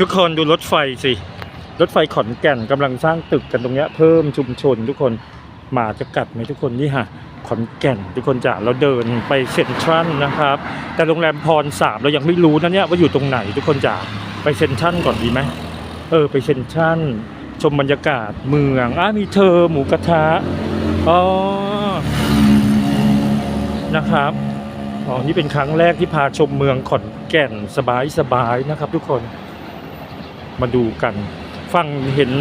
ทุกคนดูรถไฟสิ รถไฟขอนแก่นกำลังสร้างตึกกันตรงเนี้ยเพิ่มชุมชนทุกคนหมาจะกัดไหมทุกคนนี่ฮะขอนแก่นทุกคนจะเราเดินไปเซ็นทรัลนะครับ แต่โรงแรมพรสามเรายังไม่รู้นะเนี่ยว่าอยู่ตรงไหนทุกคนจะไปเซ็นทรัลก่อนดีไหมเออไปเซ็นทรัลชมบรรยากาศเมืองอ้ามีเธอหมูกระทะอ๋อนะครับอ๋อนี่เป็นครั้งแรกที่พาชมเมืองขอนแก่นสบายสบายๆนะครับ ทุกคน มาดูกันฝั่งเห็น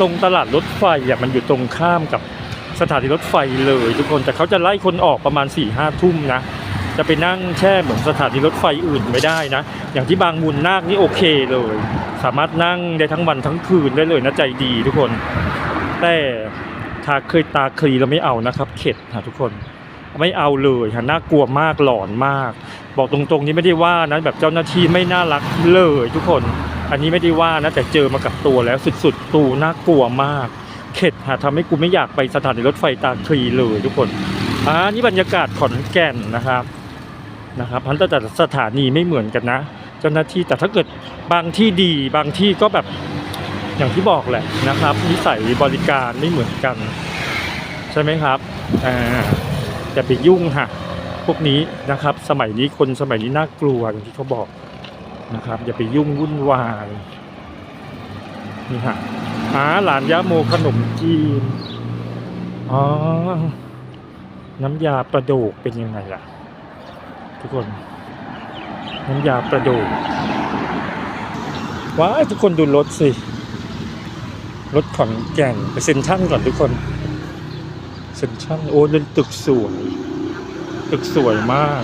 ตรงตลาดรถไฟอะมันอยู่ตรงข้ามกับสถานีรถไฟเลย ทุกคนแต่เขาจะไล่คนออกประมาณ4ี่ห้าทุ่มนะจะไปนั่งแช่เหมือนสถานีรถไฟอื่นไม่ได้นะ อย่างที่บางมูลนาคนี่โอเคเลย สามารถนั่งได้ทั้งวันทั้งคืนได้เลยนะใจดีทุกคน แต่ถ้าเคยตาคลีเราไม่เอานะครับ เข็ดนะทุกคนไม่เอาเลยฮะน่ากลัวมากหลอนมาก บอกตรงๆนี่ไม่ได้ว่านะแบบเจ้าหน้าที่ไม่น่ารักเลยทุกคน อันนี้ไม่ได้ว่านะแต่เจอมากับตัวแล้วสุดๆตูน่ากลัวมาก เข็ดหาทำให้กูไม่อยากไปสถานีรถไฟตาคลีเลยทุกคนอ่านี่บรรยากาศขอนแก่นนะครับนะครับพันแต่สถานีไม่เหมือนกันนะ เจ้าหน้าที่แต่ถ้าเกิดบางที่ดีบางที่ก็แบบอย่างที่บอกแหละนะครับ นิสัยบริการไม่เหมือนกัน ใช่ไหมครับอ่าอย่ไปยุ่งฮะพวกนี้นะครับ สมัยนี้คนสมัยนี้น่ากลัวอย่างที่เขาบอก นะครับ อย่าไปยุ่งวุ่นวายนี่ฮะหาหลานยาโมขนมจีน อ๋อ น้ำยาประโดกเป็นยังไงล่ะ ทุกคน น้ำยาประโดกว้าทุกคนดูรถสิ รถขอนแก่นไปเซ็นทรัลก่อนทุกคนเซ็นทรัลโอ้เล่นตึกสวย ตึกสวยมาก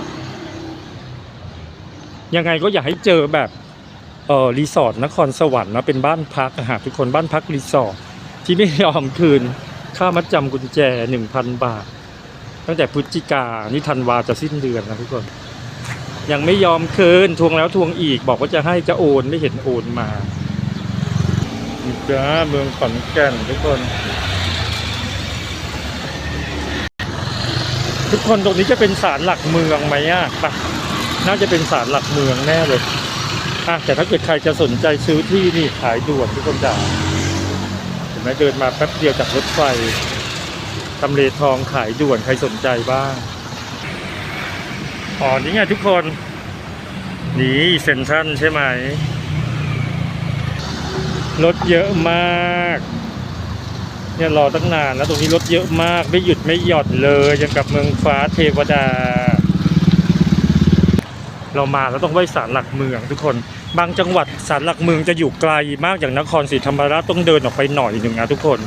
ยังไงก็อยากให้เจอแบบเออรีสอร์ทนครสวรรค์นะเป็นบ้านพักอะฮะทุกคนบ้านพักรีสอร์ทที่ไม่ยอมคืนค่ามัดจำกุญแจหนึ่งพันบาท ตั้งแต่พฤศจิกานี่ธันวาจะสิ้นเดือนนะทุกคน ยังไม่ยอมคืนทวงแล้วทวงอีกบอกว่าจะให้จะโอนไม่เห็นโอนมาจ้าเมืองขอนแก่นทุกคน ทุกคนตรงนี้จะเป็นศาลหลักเมืองไหมอะปะ น่าจะเป็นศาลหลักเมืองแน่เลยอะแต่ถ้าเกิดใครจะสนใจซื้อที่นี่ขายด่วนทุกคนจ๋าเห็นไหมเดินมาแป๊บเดียวจากรถไฟตำเลทองขายด่วนใครสนใจบ้างอ๋อนี่ไงทุกคนนี่เซ็นทรัลใช่ไหมรถเยอะมากเนี่ยรอตั้งนานแล้วตรงนี้รถเยอะมากไม่หยุดไม่หย่อนเลยยังกับเมืองฟ้าเทวดา เรามาแล้วต้องไหว้ศาลหลักเมืองทุกคน บางจังหวัดศาลหลักเมืองจะอยู่ไกลมากอย่างนครศรีธรรมราชต้องเดินออกไปหน่อยหนึ่งนะทุกคน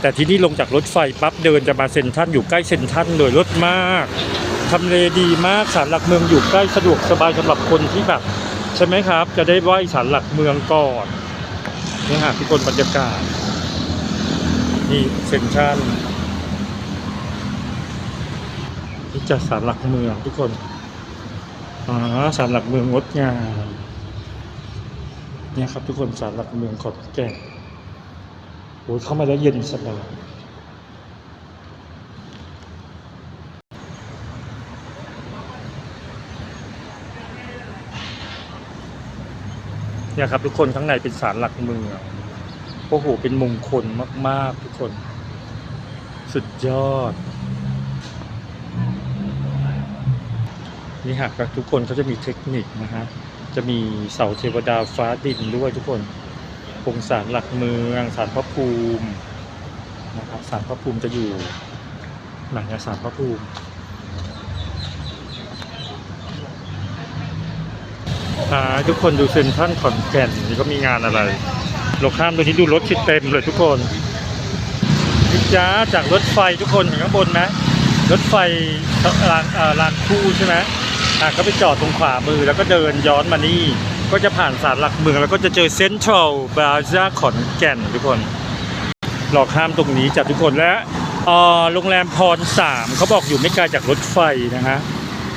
แต่ที่นี่ลงจากรถไฟปั๊บเดินจะมาเซ็นทรัลอยู่ใกล้เซ็นทรัลเลยรถมากทำเลดีมากศาลหลักเมืองอยู่ใกล้สะดวกสบายสำหรับคนที่แบบใช่ไหมครับ จะได้ไหว้ศาลหลักเมืองก่อนนี่ฮะทุกคนบรรยากาศนี่เซ็นทรัลนี่จะศาลหลักเมืองทุกคน อ๋อศาลหลักเมืองงดงามเนี่ยครับทุกคนศาลหลักเมืองขอนแก่นโอ้ยเข้ามาแล้วเย็นสบายเนี่ยครับทุกคนข้างในเป็นศาลหลักเมืองโอ้โหเป็นมงคลมาก ๆ ทุกคน สุดยอด นี่หากทุกคนเขาจะมีเทคนิคนะฮะจะมีเสาเทวดาฟ้าดินด้วยทุกคนองศาลหลักเมืองศาลพระภูมินะครับศาลพระภูมิจะอยู่หนอะศาลพระภูมิอ่าทุกคนดูเซ็นทรัลขอนแก่นนี่ก็มีงานอะไรเราข้ามตัวนี้ดูรถคิดเต็มเลยทุกคนนี่จ้าจากรถไฟทุกคนเห็นข้างบนไหมรถไฟรางรางคู่ใช่ไหม อะก็ไปจอดตรงขวามือแล้วก็เดินย้อนมานี่ ก็จะผ่านศาลหลักเมือง แล้วก็จะเจอเซ็นทรัลบาซ่าขอนแก่นทุกคนรอกข้ามตรงนี้จากทุกคนและโรงแรมพรสามเขาบอกอยู่ไม่ไกลจากรถไฟนะฮะ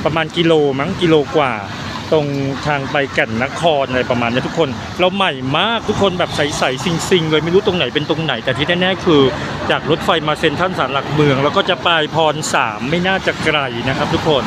ประมาณกิโลมั้งกิโลกว่า ตรงทางไปแก่นนครอะไรประมาณนี้ทุกคน เราใหม่มากทุกคนแบบใสๆซิงๆเลยไม่รู้ตรงไหนเป็นตรงไหน แต่ที่แน่ๆคือจากรถไฟมาเซ็นทรัลสารหลักเมือง แล้วก็จะไปพรสามไม่น่าจะไกลนะครับทุกคน